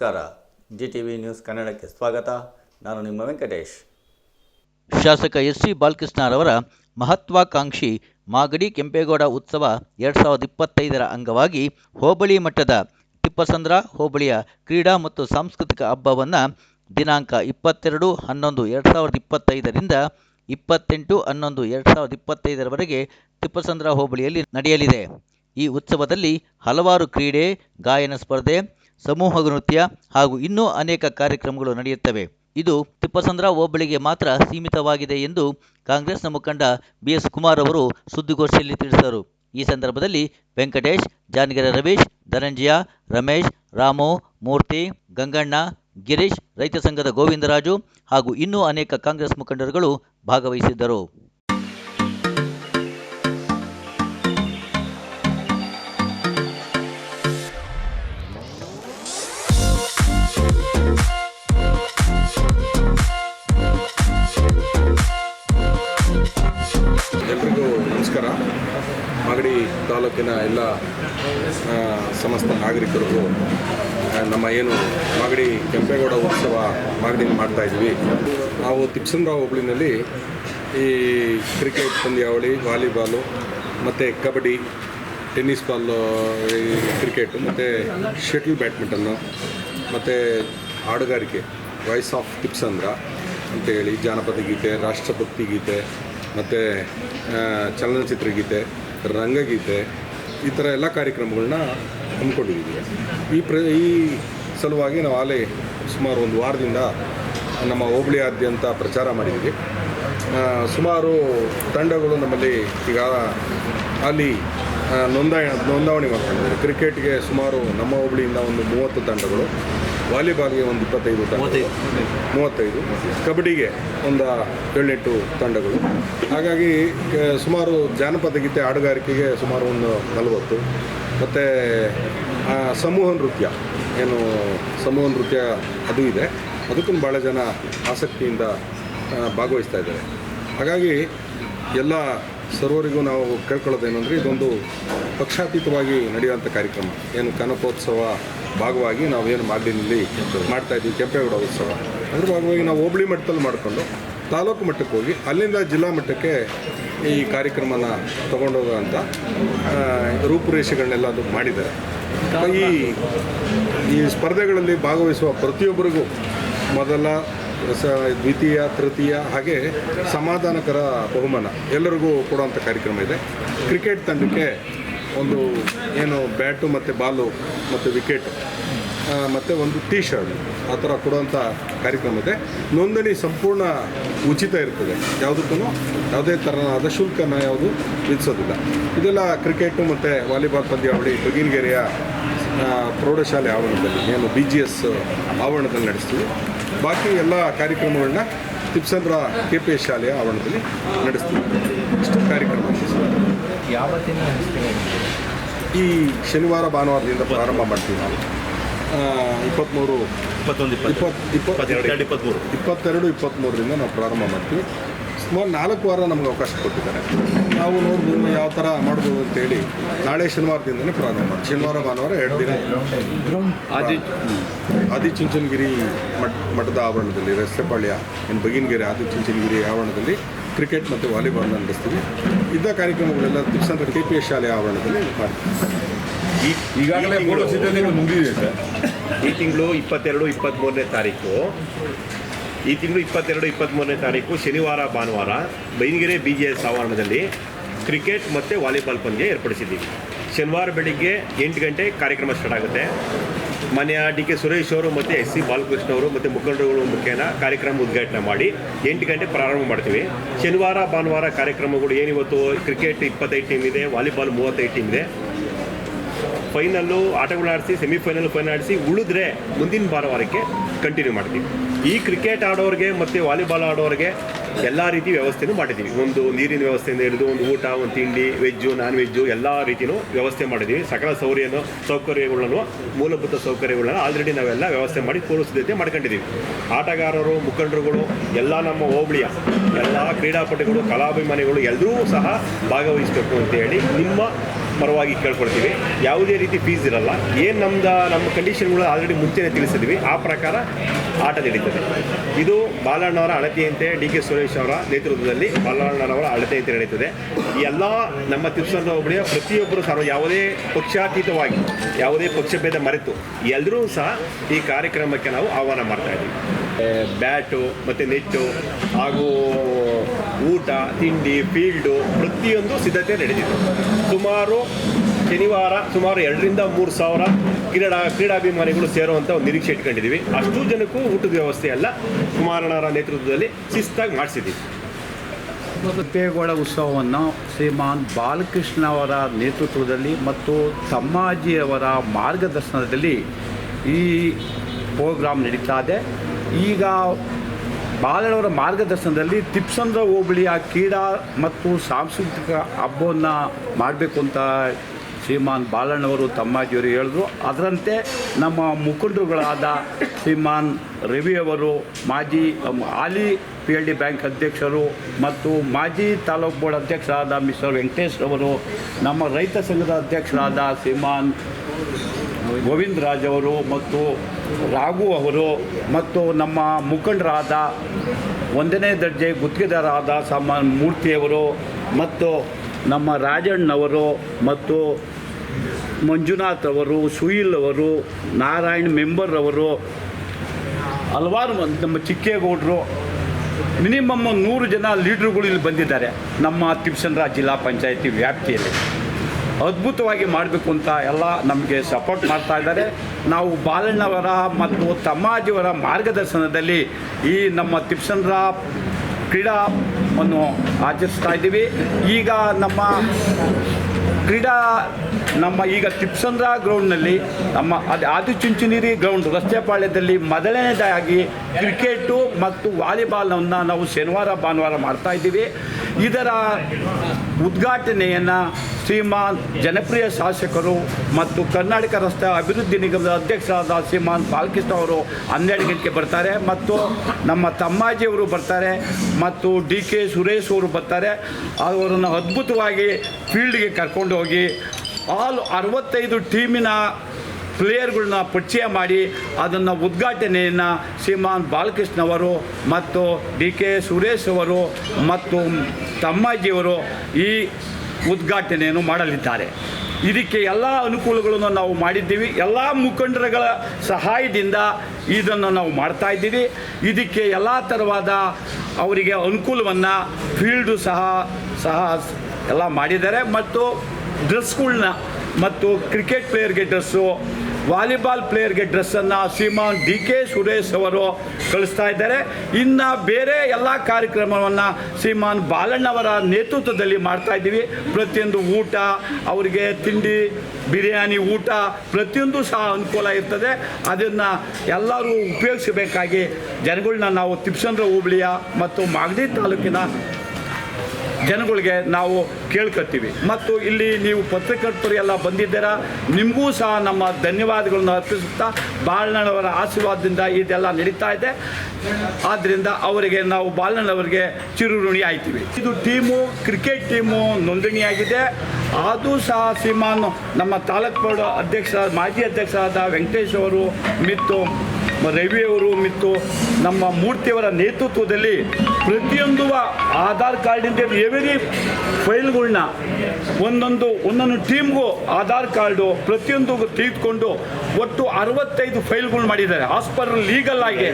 ನಮಸ್ಕಾರ. G T V news ಕನ್ನಡಕ್ಕೆ ಸ್ವಾಗತ. ನಾನು ನಿಮ್ಮ ವೆಂಕಟೇಶ್. ಶಾಸಕ ಎಸ್ ಸಿ ಬಾಲಕೃಷ್ಣರವರ ಮಹತ್ವಾಕಾಂಕ್ಷಿ ಮಾಗಡಿ ಕೆಂಪೇಗೌಡ ಉತ್ಸವ ಎರಡ್ ಸಾವಿರದ ಇಪ್ಪತ್ತೈದರ ಅಂಗವಾಗಿ ಹೋಬಳಿ ಮಟ್ಟದ ತಿಪ್ಪಸಂದ್ರ ಹೋಬಳಿಯ ಕ್ರೀಡಾ ಮತ್ತು ಸಾಂಸ್ಕೃತಿಕ ಹಬ್ಬವನ್ನು ದಿನಾಂಕ ಇಪ್ಪತ್ತೆರಡು ಹನ್ನೊಂದು ಎರಡ್ ಸಾವಿರದ ಇಪ್ಪತ್ತೈದರಿಂದ ಇಪ್ಪತ್ತೆಂಟು ಹನ್ನೊಂದು ಎರಡ್ ಸಾವಿರದ ಇಪ್ಪತ್ತೈದರವರೆಗೆ ತಿಪ್ಪಸಂದ್ರ ಹೋಬಳಿಯಲ್ಲಿ ನಡೆಯಲಿದೆ. ಈ ಉತ್ಸವದಲ್ಲಿ ಹಲವಾರು ಕ್ರೀಡೆ, ಗಾಯನ ಸ್ಪರ್ಧೆ ಸಮೂಹ ನೃತ್ಯ ಹಾಗೂ ಇನ್ನೂ ಅನೇಕ ಕಾರ್ಯಕ್ರಮಗಳು ನಡೆಯುತ್ತವೆ. ಇದು ತಿಪ್ಪಸಂದ್ರ ಹೋಬಳಿಗೆ ಮಾತ್ರ ಸೀಮಿತವಾಗಿದೆ ಎಂದು ಕಾಂಗ್ರೆಸ್ನ ಮುಖಂಡ ಬಿಎಸ್ ಕುಮಾರ್ ಅವರು ಸುದ್ದಿಗೋಷ್ಠಿಯಲ್ಲಿ ತಿಳಿಸಿದರು. ಈ ಸಂದರ್ಭದಲ್ಲಿ ವೆಂಕಟೇಶ್, ಜಾನಗೆರೆ ರವೀಶ್ ಧನಂಜಯ, ರಮೇಶ್, ರಾಮು, ಮೂರ್ತಿ, ಗಂಗಣ್ಣ, ಗಿರೀಶ್ ರೈತ ಸಂಘದ ಗೋವಿಂದರಾಜು ಹಾಗೂ ಇನ್ನೂ ಅನೇಕ ಕಾಂಗ್ರೆಸ್ ಮುಖಂಡರುಗಳು ಭಾಗವಹಿಸಿದ್ದರು. ತಾಲೂಕಿನ ಎಲ್ಲ ಸಮಸ್ತ ನಾಗರಿಕರಿಗೂ ನಮ್ಮ ಏನು ಮಾಗಡಿ ಕೆಂಪೇಗೌಡ ಉತ್ಸವ ಮಾಗಡಿ ಮಾಡ್ತಾ ಇದ್ವಿ. ನಾವು ತಿಪ್ಸಂದ್ರ ಹೋಬಳಿನಲ್ಲಿ ಈ ಕ್ರಿಕೆಟ್ ಪಂದ್ಯಾವಳಿ, ವಾಲಿಬಾಲು, ಮತ್ತು ಕಬಡ್ಡಿ, ಟೆನ್ನಿಸ್ ಬಾಲು ಕ್ರಿಕೆಟು, ಮತ್ತು ಶಟಲ್ ಬ್ಯಾಡ್ಮಿಂಟನ್ನು, ಮತ್ತು ಹಾಡುಗಾರಿಕೆ, ವಾಯ್ಸ್ ಆಫ್ ತಿಪ್ಸಂದ್ರ ಅಂತೇಳಿ ಜಾನಪದ ಗೀತೆ, ರಾಷ್ಟ್ರಭಕ್ತಿ ಗೀತೆ, ಮತ್ತು ಚಲನಚಿತ್ರ ಗೀತೆ ರಂಗಗೀತೆ ಈ ಥರ ಎಲ್ಲ ಕಾರ್ಯಕ್ರಮಗಳನ್ನ ಹಮ್ಮಿಕೊಂಡಿದ್ದೀವಿ. ಈ ಪ್ರ, ಈ ಸಲುವಾಗಿ ನಾವು ಆಲೆ ಸುಮಾರು ಒಂದು ವಾರದಿಂದ ನಮ್ಮ ಹೋಬಳಿಯಾದ್ಯಂತ ಪ್ರಚಾರ ಮಾಡಿದ್ದೀವಿ. ಸುಮಾರು ತಂಡಗಳು ನಮ್ಮಲ್ಲಿ ಈಗ ಅಲ್ಲಿ ನೋಂದಾಯ ನೋಂದಾವಣಿ ಮಾಡ್ಕೊಂಡಿದ್ದಾರೆ. ಕ್ರಿಕೆಟ್ಗೆ ಸುಮಾರು ನಮ್ಮ ಹೋಬಳಿಯಿಂದ ಒಂದು ಮೂವತ್ತು ತಂಡಗಳು. ವಾಲಿಬಾಲ್ಗೆ ಒಂದು ಇಪ್ಪತ್ತೈದು ತಂಡ ಮೂವತ್ತೈದು. ಕಬಡ್ಡಿಗೆ ಒಂದು ಏಳೆಂಟು ತಂಡಗಳು. ಹಾಗಾಗಿ ಸುಮಾರು ಜಾನಪದ ಗೀತೆ ಹಾಡುಗಾರಿಕೆಗೆ ಸುಮಾರು ಒಂದು ನಲವತ್ತು. ಮತ್ತು ಸಮೂಹ ನೃತ್ಯ. ಏನು ಸಮೂಹ ನೃತ್ಯ ಅದು ಇದೆ. ಅದಕ್ಕೂ ಭಾಳ ಜನ ಆಸಕ್ತಿಯಿಂದ ಭಾಗವಹಿಸ್ತಾ ಇದ್ದಾರೆ. ಹಾಗಾಗಿ ಎಲ್ಲ ಸರ್ವರಿಗೂ ನಾವು ಕೇಳ್ಕೊಳ್ಳೋದೇನೆಂದರೆ ಇದೊಂದು ಪಕ್ಷಾತೀತವಾಗಿ ನಡೆಯುವಂಥ ಕಾರ್ಯಕ್ರಮ. ಏನು ಕನಕೋತ್ಸವ ಭಾಗವಾಗಿ ನಾವೇನು ಮಾಡಿನಲ್ಲಿ ಮಾಡ್ತಾ ಇದ್ದೀವಿ, ಕೆಂಪೇಗೌಡ ಉತ್ಸವ. ಅದ್ರ ಭಾಗವಾಗಿ ನಾವು ಹೋಬಳಿ ಮಟ್ಟದಲ್ಲಿ ಮಾಡಿಕೊಂಡು ತಾಲೂಕು ಮಟ್ಟಕ್ಕೆ ಹೋಗಿ ಅಲ್ಲಿಂದ ಜಿಲ್ಲಾ ಮಟ್ಟಕ್ಕೆ ಈ ಕಾರ್ಯಕ್ರಮನ ತಗೊಂಡೋಗೋಂಥ ರೂಪುರೇಷೆಗಳನ್ನೆಲ್ಲ ಅದು ಮಾಡಿದ್ದಾರೆ. ಈ ಈ ಸ್ಪರ್ಧೆಗಳಲ್ಲಿ ಭಾಗವಹಿಸುವ ಪ್ರತಿಯೊಬ್ಬರಿಗೂ ಮೊದಲ ದ್ವಿತೀಯ, ತೃತೀಯ, ಹಾಗೆ ಸಮಾಧಾನಕರ ಬಹುಮಾನ. ಎಲ್ಲರಿಗೂ ಕೊಡುವಂಥ ಕಾರ್ಯಕ್ರಮ ಇದೆ. ಕ್ರಿಕೆಟ್ ತಂಡಕ್ಕೆ ಒಂದು ಏನು ಬ್ಯಾಟು ಮತ್ತು ಬಾಲು ಮತ್ತು ವಿಕೆಟ್ ಮತ್ತು ಒಂದು ಟೀ ಶರ್ಟ್ ಆ ಥರ ಕೊಡುವಂಥ ಕಾರ್ಯಕ್ರಮ ಇದೆ. ನೋಂದಣಿ ಸಂಪೂರ್ಣ ಉಚಿತ ಇರ್ತದೆ. ಯಾವುದಕ್ಕೂ ಯಾವುದೇ ಥರನಾದ ಶುಲ್ಕನ ಯಾವುದು ವಿಧಿಸೋದಿಲ್ಲ. ಇದೆಲ್ಲ ಕ್ರಿಕೆಟು ಮತ್ತು ವಾಲಿಬಾಲ್ ಪಂದ್ಯಾವಳಿ ಬಗಿನಗೆರೆಯ ಪ್ರೌಢಶಾಲೆ ಆವರಣದಲ್ಲಿ, ಏನು ಬಿ ಜಿ ಎಸ್ ಆವರಣದಲ್ಲಿ ನಡೆಸ್ತೀವಿ. ಬಾಕಿ ಎಲ್ಲ ಕಾರ್ಯಕ್ರಮಗಳನ್ನ ತಿಪ್ಸಂದ್ರ ಕೆ ಪಿ ಎಸ್ ಶಾಲೆಯ ಆವರಣದಲ್ಲಿ ನಡೆಸ್ತೀವಿ. ಇಷ್ಟು ಕಾರ್ಯಕ್ರಮ. ಯಾವತ್ತಿನ ಈ ಶನಿವಾರ ಭಾನುವಾರದಿಂದ ಪ್ರಾರಂಭ ಮಾಡ್ತೀವಿ ನಾವು. ಇಪ್ಪತ್ತ್ಮೂರು ಇಪ್ಪತ್ತೊಂದು ಇಪ್ಪತ್ತು ಇಪ್ಪತ್ತೆರಡು ಇಪ್ಪತ್ತ್ಮೂರು ಇಪ್ಪತ್ತೆರಡು ಇಪ್ಪತ್ತ್ಮೂರರಿಂದ ನಾವು ಪ್ರಾರಂಭ ಮಾಡ್ತೀವಿ. ಸುಮಾರು ನಾಲ್ಕು ವಾರ ನಮ್ಗೆ ಅವಕಾಶ ಕೊಟ್ಟಿದ್ದಾರೆ. ನಾವು ನೋಡ್ಬೋದು ಯಾವ ಥರ ಮಾಡ್ಬೋದು ಅಂತೇಳಿ ನಾಳೆ ಶನಿವಾರದಿಂದನೇ ಪ್ರಾರಂಭ ಮಾಡಿ ಶನಿವಾರ ಭಾನುವಾರ ಎರಡು ದಿನ ಆದಿ ಆದಿಚುಂಚನಗಿರಿ ಮಠ ಮಠದ ಆವರಣದಲ್ಲಿ ರಸ್ತೆಪಾಳ್ಯ ಏನು ಬಗಿನಗೆರೆ ಆದಿಚುಂಚನಗಿರಿ ಆವರಣದಲ್ಲಿ ಕ್ರಿಕೆಟ್ ಮತ್ತು ವಾಲಿಬಾಲ್ ನಡೆಸ್ತೀವಿ. ಇದ್ದ ಕಾರ್ಯಕ್ರಮಗಳೆಲ್ಲ ತಿಪ್ಸಂದ್ರ ಕೆ ಪಿ ಎಸ್ ಶಾಲೆ ಆವರಣದಲ್ಲಿ ಮಾಡ್ತೀವಿ. ಈಗಾಗಲೇ ಈ ತಿಂಗಳು ಇಪ್ಪತ್ತೆರಡು ಇಪ್ಪತ್ತ್ಮೂರನೇ ತಾರೀಕು. ಈ ತಿಂಗಳು ಇಪ್ಪತ್ತೆರಡು ಇಪ್ಪತ್ತ್ಮೂರನೇ ತಾರೀಕು ಶನಿವಾರ, ಭಾನುವಾರ ಬೈನಗೆರೆ ಬಿ ಜಿ ಎಸ್ ಆವರಣದಲ್ಲಿ ಕ್ರಿಕೆಟ್ ಮತ್ತು ವಾಲಿಬಾಲ್ ಪಂದ್ಯ ಏರ್ಪಡಿಸಿದ್ದೀವಿ. ಶನಿವಾರ ಬೆಳಿಗ್ಗೆ ಎಂಟು ಗಂಟೆ ಕಾರ್ಯಕ್ರಮ ಸ್ಟಾರ್ಟ್ ಆಗುತ್ತೆ. ಮನೆಯ ಡಿ ಕೆ ಸುರೇಶ್ ಅವರು ಮತ್ತು ಎಸ್ ಸಿ ಬಾಲಕೃಷ್ಣ ಅವರು ಮತ್ತು ಮುಖಂಡರುಗಳ ಮುಖೇನ ಕಾರ್ಯಕ್ರಮ ಉದ್ಘಾಟನೆ ಮಾಡಿ ಎಂಟು ಗಂಟೆ ಪ್ರಾರಂಭ ಮಾಡ್ತೀವಿ. ಶನಿವಾರ, ಭಾನುವಾರ ಕಾರ್ಯಕ್ರಮಗಳು ಏನಿವತ್ತು ಕ್ರಿಕೆಟ್ ಇಪ್ಪತ್ತೈದು ಟೀಮ್ ಇದೆ, ವಾಲಿಬಾಲ್ ಮೂವತ್ತೈದು ಟೀಮ್ ಇದೆ. ಫೈನಲ್ಲು ಆಟಗಳಾಡಿಸಿ ಸೆಮಿಫೈನಲ್ ಫೈನಲ್ ಆಡಿಸಿ ಉಳಿದ್ರೆ ಮುಂದಿನ ಭಾನುವಾರಕ್ಕೆ ಕಂಟಿನ್ಯೂ ಮಾಡ್ತೀವಿ. ಈ ಕ್ರಿಕೆಟ್ ಆಡೋರಿಗೆ ಮತ್ತು ವಾಲಿಬಾಲ್ ಆಡೋರಿಗೆ ಎಲ್ಲ ರೀತಿ ವ್ಯವಸ್ಥೆನೂ ಮಾಡಿದ್ದೀವಿ ಒಂದು ನೀರಿನ ವ್ಯವಸ್ಥೆಯಿಂದ ಹಿಡಿದು ಒಂದು ಊಟ, ಒಂದು ತಿಂಡಿ ವೆಜ್ಜು ನಾನ್ ವೆಜ್ಜು ಎಲ್ಲ ರೀತಿಯೂ ವ್ಯವಸ್ಥೆ ಮಾಡಿದ್ದೀವಿ ಸಕಲ ಸೌರ್ಯನು ಸೌಕರ್ಯಗಳನ್ನು ಮೂಲಭೂತ ಸೌಕರ್ಯಗಳನ್ನ ಆಲ್ರೆಡಿ ನಾವೆಲ್ಲ ವ್ಯವಸ್ಥೆ ಮಾಡಿ ಪೂರ್ವ ಸಿದ್ಧತೆ ಮಾಡ್ಕೊಂಡಿದ್ದೀವಿ ಆಟಗಾರರು, ಮುಖಂಡರುಗಳು, ಎಲ್ಲ ನಮ್ಮ ಹೋಬಳಿಯ ಎಲ್ಲ ಕ್ರೀಡಾಪಟುಗಳು, ಕಲಾಭಿಮಾನಿಗಳು ಎಲ್ಲರೂ ಸಹ ಭಾಗವಹಿಸಬೇಕು ಅಂತ ಹೇಳಿ ನಿಮ್ಮ ಪರವಾಗಿ ಕೇಳ್ಕೊಳ್ತೀವಿ. ಯಾವುದೇ ರೀತಿ ಫೀಸ್ ಇರಲ್ಲ. ಏನು ನಮ್ದು, ನಮ್ಮ ಕಂಡೀಷನ್ಗಳು ಆಲ್ರೆಡಿ ಮುಂಚೆನೇ ತಿಳಿಸಿದ್ವಿ. ಆ ಪ್ರಕಾರ ಆಟ ನಡೀತದೆ. ಇದು ಬಾಲಣ್ಣವರ ಅಳತೆಯಂತೆ ಡಿ ಕೆ ಸುರೇಶ್ ಅವರ ನೇತೃತ್ವದಲ್ಲಿ ಬಾಲಣ್ಣನವರ ಅಳತೆಯಂತೆ ನಡೀತದೆ. ಈ ಎಲ್ಲ ನಮ್ಮ ತಿರುಸಂದ ಹೋಬಳಿಯ ಪ್ರತಿಯೊಬ್ಬರು ಸಹ ಯಾವುದೇ ಪಕ್ಷಾತೀತವಾಗಿ, ಯಾವುದೇ ಪಕ್ಷಭೇದ ಮರೆತು ಎಲ್ಲರೂ ಸಹ ಈ ಕಾರ್ಯಕ್ರಮಕ್ಕೆ ನಾವು ಆಹ್ವಾನ ಮಾಡ್ತಾ ಇದ್ದೀವಿ. ಬ್ಯಾಟು, ಮತ್ತು ನೆಟ್ಟು, ಹಾಗೂ ಊಟ, ತಿಂಡಿ, ಫೀಲ್ಡು, ಪ್ರತಿಯೊಂದು ಸಿದ್ಧತೆ ನಡೆದಿದೆ. ಸುಮಾರು ಶನಿವಾರ, ಸುಮಾರು ಎರಡರಿಂದ ಮೂರು ಸಾವಿರ ಕ್ರೀಡಾ, ಕ್ರೀಡಾಭಿಮಾನಿಗಳು ಸೇರುವಂಥ ಒಂದು ನಿರೀಕ್ಷೆ ಇಟ್ಕೊಂಡಿದ್ದೀವಿ. ಅಷ್ಟು ಜನಕ್ಕೂ ಊಟದ ವ್ಯವಸ್ಥೆ ಎಲ್ಲ ಕುಮಾರಣ್ಣರ ನೇತೃತ್ವದಲ್ಲಿ ಶಿಸ್ತಾಗಿ ಮಾಡಿಸಿದ್ದೀವಿ. ತಿಪ್ಪೇಗೌಡ ಉತ್ಸವವನ್ನು ಶ್ರೀಮಾನ್ ಬಾಲಕೃಷ್ಣ ಅವರ ನೇತೃತ್ವದಲ್ಲಿ ಮತ್ತು ತಮ್ಮಾಜಿಯವರ ಮಾರ್ಗದರ್ಶನದಲ್ಲಿ ಈ ಪ್ರೋಗ್ರಾಮ್ ನಡೀತಾ ಇದೆ. ಈಗ ಬಾಲಣ್ಣವರ ಮಾರ್ಗದರ್ಶನದಲ್ಲಿ ತಿಪ್ಸಂದ್ರ ಹೋಬಳಿಯ ಕ್ರೀಡಾ ಮತ್ತು ಸಾಂಸ್ಕೃತಿಕ ಹಬ್ಬವನ್ನು ಮಾಡಬೇಕು ಅಂತ ಶ್ರೀಮಾನ್ ಬಾಲಣ್ಣವರು ತಮ್ಮಾಜಿಯವರು ಹೇಳಿದ್ರು. ಅದರಂತೆ ನಮ್ಮ ಮುಖಂಡರುಗಳಾದ ಶ್ರೀಮಾನ್ ರವಿ ಅವರು, ಮಾಜಿ ಆಲಿ ಹಾಲಿ ಪಿ ಎಲ್ ಡಿ ಬ್ಯಾಂಕ್ ಅಧ್ಯಕ್ಷರು ಮತ್ತು ಮಾಜಿ ತಾಲೂಕು ಬೋರ್ಡ್ ಅಧ್ಯಕ್ಷರಾದ ಮಿಸ್ಟರ್ ವೆಂಕಟೇಶ್ ಅವರು ನಮ್ಮ ರೈತ ಸಂಘದ ಅಧ್ಯಕ್ಷರಾದ ಶ್ರೀಮಾನ್ ಗೋವಿಂದ ರಾಜ್ ಅವರು ಮತ್ತು ರಾಘು ಅವರು ಮತ್ತು ನಮ್ಮ ಮುಖಂಡರಾದ ಒಂದನೇ ದರ್ಜೆ ಗುತ್ತಿಗೆದಾರರಾದ ಸಮ ಮೂರ್ತಿಯವರು ಮತ್ತು ನಮ್ಮ ರಾಜಣ್ಣವರು ಮತ್ತು ಮಂಜುನಾಥ್ ಅವರು ಸುಯಿಲ್ ಅವರು, ನಾರಾಯಣ್ ಮೆಂಬರ್ ಅವರು, ಹಲವಾರು ನಮ್ಮ ಚಿಕ್ಕೇಗೌಡರು, ಮಿನಿಮಮ್ ನೂರು ಜನ ಲೀಡ್ರುಗಳು ಇಲ್ಲಿ ಬಂದಿದ್ದಾರೆ ನಮ್ಮ ತಿಪ್ಸಂದ್ರ ಜಿಲ್ಲಾ ಪಂಚಾಯಿತಿ ವ್ಯಾಪ್ತಿಯಲ್ಲಿ. ಅದ್ಭುತವಾಗಿ ಮಾಡಬೇಕು ಅಂತ ಎಲ್ಲ ನಮಗೆ ಸಪೋರ್ಟ್ ಮಾಡ್ತಾ ಇದ್ದಾರೆ. ನಾವು ಬಾಲಣ್ಣವರ ಮತ್ತು ತಮ್ಮಾಜಿಯವರ ಮಾರ್ಗದರ್ಶನದಲ್ಲಿ ಈ ನಮ್ಮ ತಿಪ್ಸಂದ್ರ ಕ್ರೀಡಾವನ್ನು ಆಚರಿಸ್ತಾ ಇದ್ದೀವಿ. ಈಗ ನಮ್ಮ ಕ್ರೀಡಾ, ನಮ್ಮ ಈಗ ತಿಪ್ಸಂದ್ರ ಗ್ರೌಂಡ್ನಲ್ಲಿ ನಮ್ಮ ಅದು ಆದಿಚುಂಚನಗಿರಿ ಗ್ರೌಂಡ್ ರಸ್ತೆಪಾಳ್ಯದಲ್ಲಿ ಮೊದಲನೇದಾಗಿ ಕ್ರಿಕೆಟು ಮತ್ತು ವಾಲಿಬಾಲನ್ನು ನಾವು ಶನಿವಾರ, ಭಾನುವಾರ ಮಾಡ್ತಾ ಇದ್ದೀವಿ. ಇದರ ಉದ್ಘಾಟನೆಯನ್ನು ಶ್ರೀಮಾನ್ ಜನಪ್ರಿಯ ಶಾಸಕರು ಮತ್ತು ಕರ್ನಾಟಕ ರಸ್ತೆ ಅಭಿವೃದ್ಧಿ ನಿಗಮದ ಅಧ್ಯಕ್ಷರಾದ ಶ್ರೀಮಾನ್ ಬಾಲಕೃಷ್ಣ ಅವರು ಹನ್ನೆರಡು ಗಂಟೆಗೆ ಬರ್ತಾರೆ ಮತ್ತು ನಮ್ಮ ತಮ್ಮಾಜಿಯವರು ಬರ್ತಾರೆ ಮತ್ತು ಡಿ ಕೆ ಸುರೇಶ್ ಅವರು ಬರ್ತಾರೆ. ಅವರನ್ನು ಅದ್ಭುತವಾಗಿ ಫೀಲ್ಡ್ಗೆ ಕರ್ಕೊಂಡು ಹೋಗಿ ಆಲ್ ಅರವತ್ತೈದು ಟೀಮಿನ ಪ್ಲೇಯರ್ಗಳನ್ನ ಪರಿಚಯ ಮಾಡಿ ಅದನ್ನು ಉದ್ಘಾಟನೆಯನ್ನು ಶ್ರೀಮಾನ್ ಬಾಲಕೃಷ್ಣ ಅವರು ಮತ್ತು ಡಿ ಕೆ ಸುರೇಶ್ ಅವರು ಮತ್ತು ತಮ್ಮಾಜಿಯವರು ಈ ಉದ್ಘಾಟನೆಯನ್ನು ಮಾಡಲಿದ್ದಾರೆ. ಇದಕ್ಕೆ ಎಲ್ಲ ಅನುಕೂಲಗಳನ್ನು ನಾವು ಮಾಡಿದ್ದೀವಿ. ಎಲ್ಲ ಮುಖಂಡರುಗಳ ಸಹಾಯದಿಂದ ಇದನ್ನು ನಾವು ಮಾಡ್ತಾ ಇದ್ದೀವಿ. ಇದಕ್ಕೆ ಎಲ್ಲ ಥರವಾದ ಅವರಿಗೆ ಅನುಕೂಲವನ್ನು ಫೀಲ್ಡು ಸಹ ಸಹ ಎಲ್ಲ ಮಾಡಿದ್ದಾರೆ. ಮತ್ತು ಡ್ರೆಸ್ಗಳನ್ನ ಮತ್ತು ಕ್ರಿಕೆಟ್ ಪ್ಲೇಯರ್ಗೆ ಡ್ರೆಸ್ಸು, ವಾಲಿಬಾಲ್ ಪ್ಲೇಯರ್ಗೆ ಡ್ರೆಸ್ಸನ್ನು ಶ್ರೀಮಾನ್ ಡಿ ಕೆ ಸುರೇಶ್ ಅವರು ಕಳಿಸ್ತಾ ಇದ್ದಾರೆ. ಇನ್ನು ಬೇರೆ ಎಲ್ಲ ಕಾರ್ಯಕ್ರಮವನ್ನು ಶ್ರೀಮಾನ್ ಬಾಲಣ್ಣವರ ನೇತೃತ್ವದಲ್ಲಿ ಮಾಡ್ತಾ ಇದ್ದೀವಿ. ಪ್ರತಿಯೊಂದು ಊಟ, ಅವರಿಗೆ ತಿಂಡಿ, ಬಿರಿಯಾನಿ ಊಟ ಪ್ರತಿಯೊಂದು ಸಹ ಅನುಕೂಲ ಇರ್ತದೆ. ಅದನ್ನು ಎಲ್ಲರೂ ಉಪಯೋಗಿಸಬೇಕಾಗಿ ಜನಗಳನ್ನ ನಾವು ತಿಪ್ಸಂದ್ರ ಹೋಬಳಿಯ ಮತ್ತು ಮಾಗಡಿ ತಾಲೂಕಿನ ಜನಗಳಿಗೆ ನಾವು ಕೇಳ್ಕೊತೀವಿ ಮತ್ತು ಇಲ್ಲಿ ನೀವು ಪತ್ರಕರ್ತರು ಎಲ್ಲ ಬಂದಿದ್ದೀರಾ, ನಿಮಗೂ ಸಹ ನಮ್ಮ ಧನ್ಯವಾದಗಳನ್ನು ಅರ್ಪಿಸುತ್ತಾ ಬಾಲಣ್ಣನವರ ಆಶೀರ್ವಾದದಿಂದ ಇದೆಲ್ಲ ನಡೀತಾ ಇದೆ. ಆದ್ದರಿಂದ ಅವರಿಗೆ ನಾವು ಬಾಲಣ್ಣನವರಿಗೆ ಚಿರುಋಣಿ ಆಯ್ತೀವಿ. ಇದು ಟೀಮು, ಕ್ರಿಕೆಟ್ ಟೀಮು ನೋಂದಣಿಯಾಗಿದೆ. ಅದು ಸಹ ಸೀಮಾನು ನಮ್ಮ ತಾಲೂಕು ಬೋರ್ಡ್ ಅಧ್ಯಕ್ಷ, ಮಾಜಿ ಅಧ್ಯಕ್ಷರಾದ ವೆಂಕಟೇಶ್ ಅವರು ಮತ್ತು ರವಿಯವರು ಮತ್ತು ನಮ್ಮ ಮೂರ್ತಿಯವರ ನೇತೃತ್ವದಲ್ಲಿ ಪ್ರತಿಯೊಂದು ಆಧಾರ್ ಕಾರ್ಡಿಂದ ಎವರಿ ಫೈಲ್ಗಳನ್ನ ಒಂದೊಂದು ಒಂದೊಂದು ಟೀಮ್ಗೂ ಆಧಾರ್ ಕಾರ್ಡು ಪ್ರತಿಯೊಂದು ತೆಗೆದುಕೊಂಡು ಒಟ್ಟು ಅರವತ್ತೈದು ಫೈಲ್ಗಳು ಮಾಡಿದ್ದಾರೆ. ಆಸ್ಪರ್ ಲೀಗಲ್ ಆಗಿ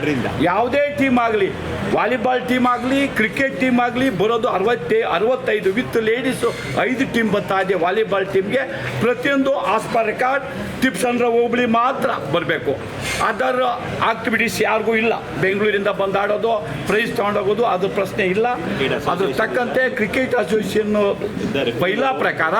ಯಾವುದೇ ಟೀಮ್ ಆಗಲಿ ವಾಲಿಬಾಲ್ ಟೀಮ್ ಆಗಲಿ ಕ್ರಿಕೆಟ್ ಟೀಮ್ ಆಗಲಿ ಬರೋದು ಅರವತ್ತೇ ಅರವತ್ತೈದು ವಿತ್ ಲೇಡೀಸು ಐದು ಟೀಮ್ ಬರ್ತಾ ಇದೆ ವಾಲಿಬಾಲ್ ಟೀಮ್ಗೆ ಪ್ರತಿಯೊಂದು ಆಸ್ಪರ್ ರೆಕಾರ್ಡ್ ಟಿಪ್ಸ್ ಅಂದ್ರೆ ಹೋಬಳಿ ಮಾತ್ರ ಬರಬೇಕು. ಅದರ್ ಆಕ್ಟಿವಿಟೀಸ್ ಯಾರಿಗೂ ಇಲ್ಲ. ಬೆಂಗಳೂರಿಂದ ಬಂದಾಡೋದು ಪ್ರೈಸ್ ತೊಗೊಂಡೋಗೋದು ಅದು ಪ್ರಶ್ನೆ ಇಲ್ಲ. ಅದ್ರ ತಕ್ಕಂತೆ ಕ್ರಿಕೆಟ್ ಅಸೋಸಿಯೇಷನ್ ಪೈಲಾ ಪ್ರಕಾರ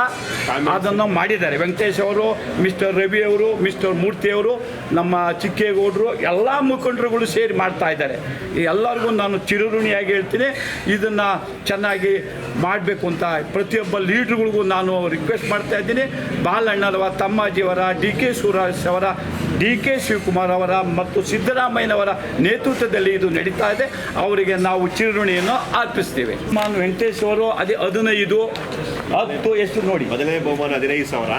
ಅದನ್ನು ಮಾಡಿದ್ದಾರೆ. ವೆಂಕಟೇಶ್ ಅವರು ಮಿಸ್ಟರ್ ರವಿ ಅವರು ಮಿಸ್ಟರ್ ಮೂರ್ತಿ ಅವರು ನಮ್ಮ ಚಿಕ್ಕೇಗೌಡರು ಎಲ್ಲ ಮುಖಂಡರುಗಳು ಸೇರಿ ಮಾಡ್ತಾ ಇದ್ದಾರೆ. ಎಲ್ಲರಿಗೂ ನಾನು ಚಿರಋಣಿಯಾಗಿ ಹೇಳ್ತೀನಿ. ಇದನ್ನು ಚೆನ್ನಾಗಿ ಮಾಡಬೇಕು ಅಂತ ಪ್ರತಿಯೊಬ್ಬ ಲೀಡ್ರುಗಳಿಗೂ ನಾನು ರಿಕ್ವೆಸ್ಟ್ ಮಾಡ್ತಾ ಇದ್ದೀನಿ. ಬಾಲಣ್ಣರವ ತಮ್ಮಾಜಿಯವರ ಡಿ ಕೆ ಸುರೇಶ್ ಅವರ ಡಿ ಕೆ ಶಿವಕುಮಾರ್ ಅವರ ಮತ್ತು ಸಿದ್ದರಾಮಯ್ಯನವರ ನೇತೃತ್ವದಲ್ಲಿ ಇದು ನಡೀತಾ ಇದೆ. ಅವರಿಗೆ ನಾವು ಚಿರುಣಿಯನ್ನು ಅರ್ಪಿಸ್ತೀವಿ. ನಾನು ವೆಂಕಟೇಶ್ ಅವರು ಅದೇ ಹದಿನೈದು ಹತ್ತು ಎಷ್ಟು ನೋಡಿ. ಮೊದಲನೇ ಬಹುಮಾನ ಹದಿನೈದು ಸಾವಿರ.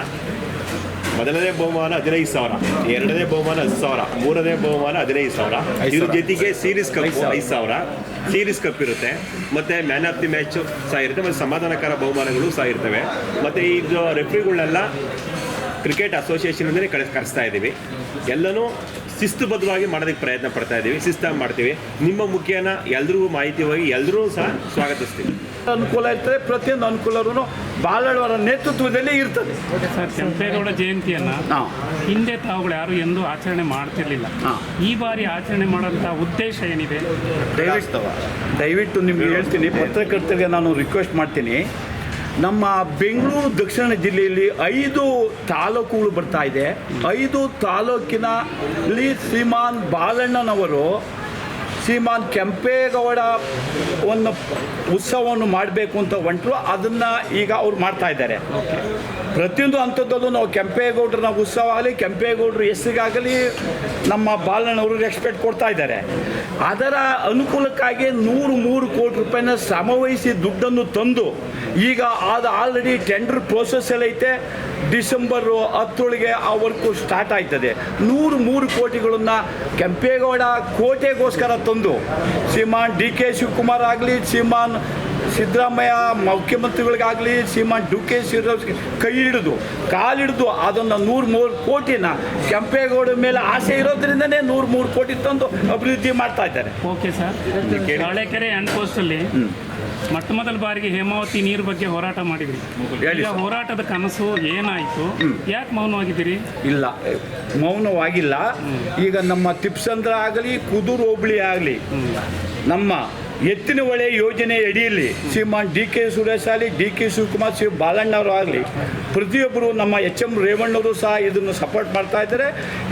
ಮೊದಲನೇ ಬಹುಮಾನ ಹದಿನೈದು ಸಾವಿರ. ಎರಡನೇ ಬಹುಮಾನ ಹತ್ತು ಸಾವಿರ. ಮೂರನೇ ಬಹುಮಾನ ಹದಿನೈದು ಸಾವಿರ. ಇದ್ರ ಜೊತೆಗೆ ಸೀರೀಸ್ ಕಪ್ ಐದು ಸಾವಿರ. ಸೀರೀಸ್ ಕಪ್ ಇರುತ್ತೆ. ಮತ್ತೆ ಮ್ಯಾನ್ ಆಫ್ ದಿ ಮ್ಯಾಚ್ ಸಹ ಇರುತ್ತೆ. ಮತ್ತು ಸಮಾಧಾನಕರ ಬಹುಮಾನಗಳು ಸಹ ಇರ್ತವೆ. ಮತ್ತು ಇದು ರೆಫ್ರಿಗಳನ್ನೆಲ್ಲ ಕ್ರಿಕೆಟ್ ಅಸೋಸಿಯೇಷನ್ ಅಂದರೆ ಕಳಿಸ್, ಕರೆಸ್ತಾ ಇದ್ದೀವಿ. ಎಲ್ಲನೂ ಶಿಸ್ತುಬದ್ಧವಾಗಿ ಮಾಡೋದಕ್ಕೆ ಪ್ರಯತ್ನ ಪಡ್ತಾ ಇದ್ದೀವಿ. ಶಿಸ್ತಾಗಿ ಮಾಡ್ತೀವಿ. ನಿಮ್ಮ ಮುಖ್ಯನ ಎಲ್ರಿಗೂ ಮಾಹಿತಿ ಹೋಗಿ ಎಲ್ಲರೂ ಸಹ ಸ್ವಾಗತಿಸ್ತೀವಿ. ಅನುಕೂಲ ಇರ್ತದೆ ಪ್ರತಿಯೊಂದು ಅನುಕೂಲವೂ ಬಾಲಣ್ಣವರ ನೇತೃತ್ವದಲ್ಲಿ ಇರ್ತದೆ. ಸರ್ ಕೆಂಪೇಗೌಡ ಜಯಂತಿಯನ್ನ ಹಿಂದೆ ತಾವುಗಳು ಯಾರು ಎಂದು ಆಚರಣೆ ಮಾಡ್ತಿರ್ಲಿಲ್ಲ. ಈ ಬಾರಿ ಆಚರಣೆ ಮಾಡೋಂಥ ಉದ್ದೇಶ ಏನಿದೆ? ದಯವಿಟ್ಟು ದಯವಿಟ್ಟು ನಿಮ್ಗೆ ಹೇಳ್ತೀನಿ ಪತ್ರಕರ್ತರಿಗೆ ನಾನು ರಿಕ್ವೆಸ್ಟ್ ಮಾಡ್ತೀನಿ. ನಮ್ಮ ಬೆಂಗಳೂರು ದಕ್ಷಿಣ ಜಿಲ್ಲೆಯಲ್ಲಿ ಐದು ತಾಲೂಕುಗಳು ಬರ್ತಾ ಇದೆ. ಐದು ತಾಲೂಕಿನಲ್ಲಿ ಶ್ರೀಮಾನ್ ಬಾಲಣ್ಣನವರು ಶ್ರೀಮಾನ್ ಕೆಂಪೇಗೌಡ ಒಂದು ಉತ್ಸವವನ್ನು ಮಾಡಬೇಕು ಅಂತ ಹೊಂಟರು ಅದನ್ನು ಈಗ ಅವ್ರು ಮಾಡ್ತಾ ಇದ್ದಾರೆ. ಪ್ರತಿಯೊಂದು ಹಂತದಲ್ಲೂ ನಾವು ಕೆಂಪೇಗೌಡರನ ಉತ್ಸವ ಆಗಲಿ, ಕೆಂಪೇಗೌಡರ ಹೆಸರಿಗಾಗಲಿ ನಮ್ಮ ಬಾಲಣ್ಣವರು ರೆಸ್ಪೆಕ್ಟ್ ಕೊಡ್ತಾ ಇದ್ದಾರೆ. ಅದರ ಅನುಕೂಲಕ್ಕಾಗಿ ನೂರು ಮೂರು ಕೋಟಿ ರೂಪಾಯಿನ ಶ್ರಮವಹಿಸಿ ದುಡ್ಡನ್ನು ತಂದು ಈಗ ಅದು ಆಲ್ರೆಡಿ ಟೆಂಡರ್ ಪ್ರೋಸೆಸ್ ಎಲ್ಲ ಐತೆ. ಡಿಸೆಂಬರ್ ಹತ್ತೊಳಗೆ ಆ ವರ್ಕು ಸ್ಟಾರ್ಟ್ ಆಯ್ತದೆ. ನೂರು ಮೂರು ಕೋಟಿಗಳನ್ನು ಕೆಂಪೇಗೌಡ ಕೋಟೆಗೋಸ್ಕರ ತಂದು ಶ್ರೀಮಾನ್ ಡಿ ಕೆ ಶಿವಕುಮಾರ್ ಆಗಲಿ, ಶ್ರೀಮಾನ್ ಸಿದ್ದರಾಮಯ್ಯ ಮುಖ್ಯಮಂತ್ರಿಗಳಿಗಾಗಲಿ ಶ್ರೀಮಾನ್ ಡಿ ಕೆ ಶಿವರಾಜ್ ಕೈ ಹಿಡಿದು ಕಾಲಿಡಿದು ಅದನ್ನು ನೂರು ಮೂರು ಕೋಟಿನ ಕೆಂಪೇಗೌಡ ಮೇಲೆ ಆಸೆ ಇರೋದ್ರಿಂದನೇ ನೂರು ಮೂರು ಕೋಟಿ ತಂದು ಅಭಿವೃದ್ಧಿ ಮಾಡ್ತಾ ಇದ್ದಾರೆ. Okay sir. ತಾಳೆಕೆರೆ ಹ್ಯಾಂಡ್ ಪೋಸ್ಟಲ್ಲಿ ಮೊಟ್ಟ ಮೊದಲ ಬಾರಿಗೆ ಹೇಮಾವತಿ ನೀರು ಬಗ್ಗೆ ಹೋರಾಟ ಮಾಡಿದ್ರಿ. ಈಗ ಹೋರಾಟದ ಕನಸು ಏನಾಯಿತು? ಯಾಕೆ ಮೌನವಾಗಿದ್ದೀರಿ? ಇಲ್ಲ. ಮೌನವಾಗಿಲ್ಲ. ಈಗ ನಮ್ಮ ತಿಪ್ಸಂದ್ರ ಆಗಲಿ ಕುದೂರು ಹೋಬಳಿ ಆಗಲಿ ನಮ್ಮ ಎತ್ತಿನ ಹೊಳೆ ಯೋಜನೆ ಅಡಿಯಲ್ಲಿ ಶ್ರೀಮಾನ್ ಡಿ ಕೆ ಸುರೇಶ್ ಆಗಲಿ ಡಿ ಕೆ ಶಿವಕುಮಾರ್ ಶ್ರೀ ಬಾಲಣ್ಣವರು ಆಗಲಿ ಪ್ರತಿಯೊಬ್ಬರು ನಮ್ಮ ಎಚ್ ಎಂ ರೇವಣ್ಣವರು ಸಹ ಇದನ್ನು ಸಪೋರ್ಟ್ ಮಾಡ್ತಾ ಇದ್ದಾರೆ.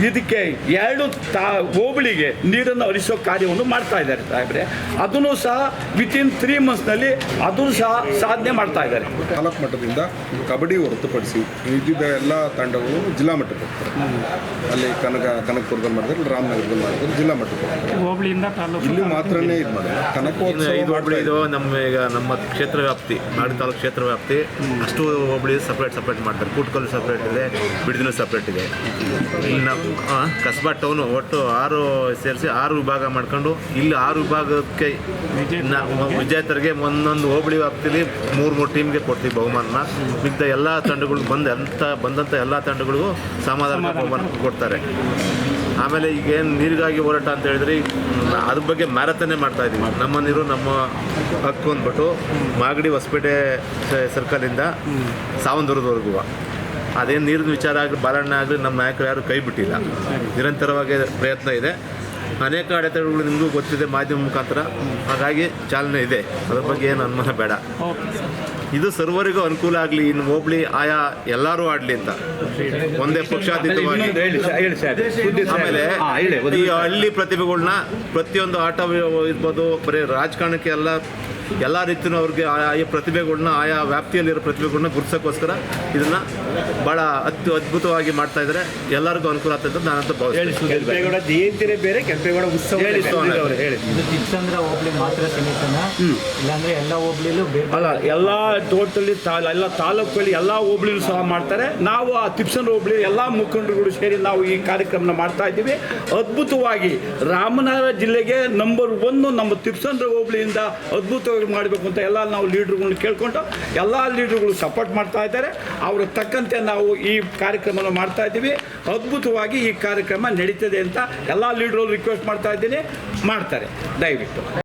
ಇದಕ್ಕೆ ಎರಡು ತಾ ಹೋಬಳಿಗೆ ನೀರನ್ನು ಹರಿಸೋ ಕಾರ್ಯವನ್ನು ಮಾಡ್ತಾ ಇದ್ದಾರೆ ಸಾಹೇಬ್ರೆ. ಅದನ್ನು ಸಹ ವಿತಿನ್ ತ್ರೀ ಮಂತ್ಸ್ನಲ್ಲಿ ಅದನ್ನು ಸಹ ಸಾಧನೆ ಮಾಡ್ತಾ ಇದ್ದಾರೆ. ತಾಲೂಕು ಮಟ್ಟದಿಂದ ಕಬಡ್ಡಿ ಹೊರತುಪಡಿಸಿ ಇದ್ದಿದ್ದ ಎಲ್ಲ ತಂಡಗಳು ಜಿಲ್ಲಾ ಮಟ್ಟಕ್ಕೆ ಹೋಗ್ತಾರೆ ಅಲ್ಲಿ ಕನಕ ಕನಕಪುರದಲ್ಲಿ ಮಾಡಿದ್ರೆ ರಾಮನಗರದಲ್ಲಿ ಮಾಡಿದ್ರೆ ಜಿಲ್ಲಾ ಮಟ್ಟಕ್ಕೆ ಹೋಗ್ತಾರೆ ಹೋಬಳಿಯಿಂದ ತಾಲೂಕು ಇಲ್ಲಿ ಮಾತ್ರನೇ ಇದು ಮಾಡಿದ್ರೆ ಕನಕೋತ್ಸವ ಐದು ಹೋಬಳಿ ಇದು ನಮ್ಮ ಈಗ ನಮ್ಮ ಕ್ಷೇತ್ರ ವ್ಯಾಪ್ತಿ ನಾಡಿನ ತಾಲೂಕು ಕ್ಷೇತ್ರ ವ್ಯಾಪ್ತಿ ಅಷ್ಟು ಹೋಬಳಿ ಸಪ್ರೇಟ್ ಸಪ್ರೇಟ್ ಮಾಡ್ತಾರೆ. ಕೂಟ್ಕಲ್ಲು ಸಪ್ರೇಟ್ ಇದೆ ಬಿಡದಿನ ಸಪ್ರೇಟ್ ಇದೆ. ಇಲ್ಲಿ ಕಸ್ಬಾ ಟೌನು ಒಟ್ಟು ಆರು ಸೇರಿಸಿ ಆರು ವಿಭಾಗ ಮಾಡ್ಕೊಂಡು ಇಲ್ಲಿ ಆರು ವಿಭಾಗಕ್ಕೆ ವಿಜೇತರಿಗೆ ಒಂದೊಂದು ಹೋಬಳಿ ವ್ಯಾಪ್ತಿಲಿ ಮೂರು ಮೂರು ಟೀಮ್ಗೆ ಕೊಡ್ತೀವಿ ಬಹುಮಾನ ಮಿಕ್ಕ ಎಲ್ಲ ತಂಡಗಳು ಬಂದ ಅಂತ ಬಂದಂಥ ಎಲ್ಲ ತಂಡಗಳಿಗೂ ಸಮಾಧಾನ ಬಹುಮಾನ ಕೊಡ್ತಾರೆ. ಆಮೇಲೆ ಈಗ ಏನು ನೀರಿಗಾಗಿ ಹೋರಾಟ ಅಂತ ಹೇಳಿದ್ರೆ ಅದ್ರ ಬಗ್ಗೆ ಮ್ಯಾರಥನ್ನೇ ಮಾಡ್ತಾ ಇದೀವಿ. ನಮ್ಮ ನೀರು ನಮ್ಮ ಹಕ್ಕು ಅಂದ್ಬಿಟ್ಟು ಮಾಗಡಿ ಹೊಸಪೇಟೆ ಸರ್ಕಲಿಂದ ಸಾವಂದೂರದವರೆಗೂ ಅದೇನು ನೀರಿನ ವಿಚಾರ ಆಗಲಿ, ಬಾಲಣ್ಣ ಆಗಲಿ, ನಮ್ಮ ನಾಯಕರು ಯಾರು ಕೈ ಬಿಟ್ಟಿಲ್ಲ. ನಿರಂತರವಾಗಿ ಪ್ರಯತ್ನ ಇದೆ. ಅನೇಕ ಅಡೆತಡೆಗಳು ನಿಮಗೂ ಗೊತ್ತಿದೆ ಮಾಧ್ಯಮ ಮುಖಾಂತರ. ಹಾಗಾಗಿ ಚಾಲನೆ ಇದೆ. ಅದ್ರ ಬಗ್ಗೆ ಏನು ಅನುಮಾನ ಬೇಡ. ಇದು ಸರ್ವರಿಗೂ ಅನುಕೂಲ ಆಗಲಿ ಇನ್ನು ಹೋಬಳಿ ಆಯಾ ಎಲ್ಲರೂ ಆಡಲಿ ಅಂತ. ಒಂದೇ ಪಕ್ಷಾತೀತವಾಗಿ. ಆಮೇಲೆ ಈ ಹಳ್ಳಿ ಪ್ರತಿಭೆಗಳನ್ನ ಪ್ರತಿಯೊಂದು ಆಟ ಇರ್ಬೋದು ಬರೀ ರಾಜಕಾರಣಕ್ಕೆ ಎಲ್ಲ ಎಲ್ಲ ರೀತಿಯೂ ಅವ್ರಿಗೆ ಆಯಾ ಪ್ರತಿಭೆಗಳನ್ನ ಆಯಾ ವ್ಯಾಪ್ತಿಯಲ್ಲಿರೋ ಪ್ರತಿಭೆಗಳನ್ನ ಗುರ್ಸೋಕ್ಕೋಸ್ಕರ ಇದನ್ನ ಬಹಳ ಅತ್ಯು ಅದ್ಭುತವಾಗಿ ಮಾಡ್ತಾ ಇದ್ದಾರೆ. ಎಲ್ಲರಿಗೂ ಅನುಕೂಲ ಆಗ್ತದೆ ಅಂತ ನಾನಂತ ಭಾವಿಸ್ತೀನಿ. ಕೆಂಪೇಗೌಡ ಜಯಂತಿನೇ ಬೇರೆ ಕೆಂಪೇಗೌಡ ಉತ್ಸವ ಹೇಳಿ ಅವರೇ, ಹೇಳಿ. ಇದು ತಿಪ್ಸಂದ್ರ ಹೋಬಳಿ ಮಾತ್ರ ಸೀಮಿತನ? ಇಲ್ಲಾಂದ್ರೆ ಎಲ್ಲ ಹೋಬಳಿಲೂ ಬೇರೆ ಅಲ್ಲ ಎಲ್ಲ ಟೋಟಲಿ ತಾ ಎಲ್ಲ ತಾಲೂಕಲ್ಲಿ ಎಲ್ಲ ಹೋಬಳಿಲೂ ಸಹ ಮಾಡ್ತಾರೆ. ನಾವು ಆ ತಿಪ್ಸನ್ ಹೋಬಳಿ ಎಲ್ಲ ಮುಖಂಡರುಗಳು ಸೇರಿ ನಾವು ಈ ಕಾರ್ಯಕ್ರಮನ ಮಾಡ್ತಾ ಇದ್ದೀವಿ. ಅದ್ಭುತವಾಗಿ ರಾಮನಗರ ಜಿಲ್ಲೆಗೆ ನಂಬರ್ ಒನ್ ನಮ್ಮ ತಿಪ್ಸಂದ್ರ ಹೋಬಳಿಯಿಂದ ಅದ್ಭುತವಾಗಿ ಮಾಡಬೇಕು ಅಂತ ಎಲ್ಲ ನಾವು ಲೀಡರ್ಗಳನ್ನ ಕೇಳ್ಕೊಂಡು ಎಲ್ಲ ಲೀಡರ್ಗಳು ಸಪೋರ್ಟ್ ಮಾಡ್ತಾ ಇದ್ದಾರೆ. ಅವ್ರಿಗೆ ತಕ್ಕಂತೆ ನಾವು ಈ ಕಾರ್ಯಕ್ರಮವನ್ನು ಮಾಡ್ತಾ ಇದ್ದೀವಿ. ಅದ್ಭುತವಾಗಿ ಈ ಕಾರ್ಯಕ್ರಮ ನಡೀತದೆ ಅಂತ ಎಲ್ಲ ಲೀಡ್ರಲ್ಲಿ ರಿಕ್ವೆಸ್ಟ್ ಮಾಡ್ತಾ ಇದ್ದೀನಿ. ಮಾಡ್ತಾರೆ. ದಯವಿಟ್ಟು.